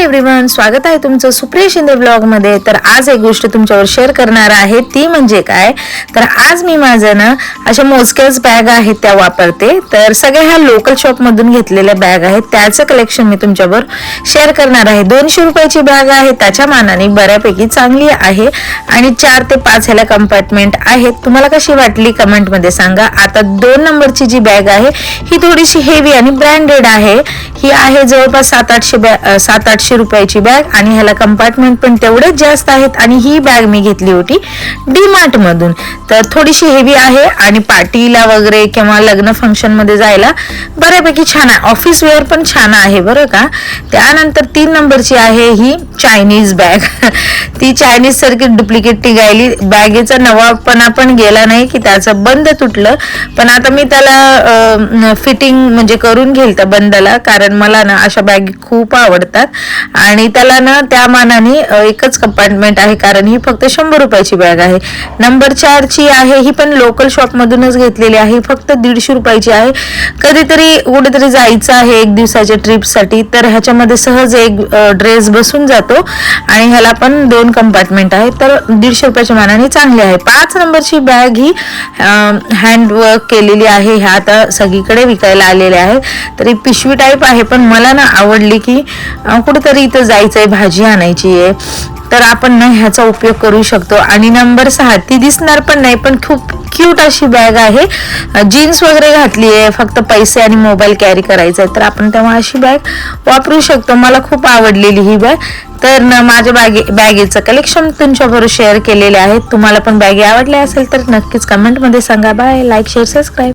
Everyone स्वागत आहे तुमचं सुप्रिया शिंदे ब्लॉगमध्ये. तर आज एक गोष्ट तुमच्यावर शेअर करणार आहे ती म्हणजे काय? तर आज मी माझं ना अशा मोजक्याच बॅग आहेत त्या वापरते. तर सगळ्या ह्या लोकल शॉपमधून घेतलेल्या बॅग आहेत त्याचं कलेक्शन मी तुमच्यावर शेअर करणार आहे. दोनशे रुपयाची बॅग आहे त्याच्या मानाने बऱ्यापैकी चांगली आहे. आणि चार ते पाच ह्याला कंपार्टमेंट आहेत. तुम्हाला कशी वाटली कमेंटमध्ये सांगा. आता दोन नंबरची जी बॅग आहे ही थोडीशी हेवी आणि ब्रँडेड आहे. ही आहे जवळपास सात आठशे बॅग सात आठशे रुपयाची बॅग आणि ह्याला कंपार्टमेंट पण तेवढेच जास्त आहेत आणि ही बॅग मी घेतली होती डी मार्ट मधून. तर थोडीशी हेवी आहे आणि पार्टीला वगैरे किंवा लग्न फंक्शनमध्ये जायला बऱ्यापैकी छान आहे. ऑफिस वेअर पण छान आहे बरं का. त्यानंतर तीन नंबरची आहे ही चायनीज बॅग ती चायनीज सारखी डुप्लिकेट टिगायली बॅगेचा नवापणा पण गेला नाही की त्याचं बंद तुटलं. पण आता मी त्याला फिटिंग म्हणजे करून घेईल त्या बंदला. कारण मला ना अशा बॅग खूप आवडतात. आणि त्याला ना त्या मानाने एकच कंपार्टमेंट आहे कारण ही फक्त शंभर रुपयाची बॅग आहे. नंबर चारची आहे ही पण लोकल शॉपमधूनच घेतलेली आहे. फक्त दीडशे रुपयाची आहे. कधीतरी कुठेतरी जायचं आहे एक दिवसाच्या ट्रिपसाठी तर ह्याच्यामध्ये सहज एक ड्रेस बसून जातो. आणि ह्याला पण दोन कंपार्टमेंट आहे तर दीडशे रुपयाच्या मानाने चांगली आहे. पाच नंबरची बॅग ही हँडवर्क केलेली आहे. ह्या आता सगळीकडे विकायला आलेल्या आहे तर ही पिशवी टाईप आहे पण मला ना आवडली की कुठेतरी इथं जायचं आहे भाजी आणायची आहे. तर आपण ना ह्याचा उपयोग करू शकतो. आणि नंबर सहा ती दिसणार पण नाही पण खूप क्यूट अशी बॅग आहे. जीन्स वगैरे घातली आहे फक्त पैसे आणि मोबाईल कॅरी करायचा आहे तर आपण तेव्हा अशी बॅग वापरू शकतो. मला खूप आवडलेली ही बॅग तर ना माझ्या बॅगे बॅगेचं कलेक्शन तुमच्याबरोबर शेअर केलेले आहे. तुम्हाला पण बॅगे आवडल्या असेल तर नक्कीच कमेंटमध्ये सांगा. Bye like share subscribe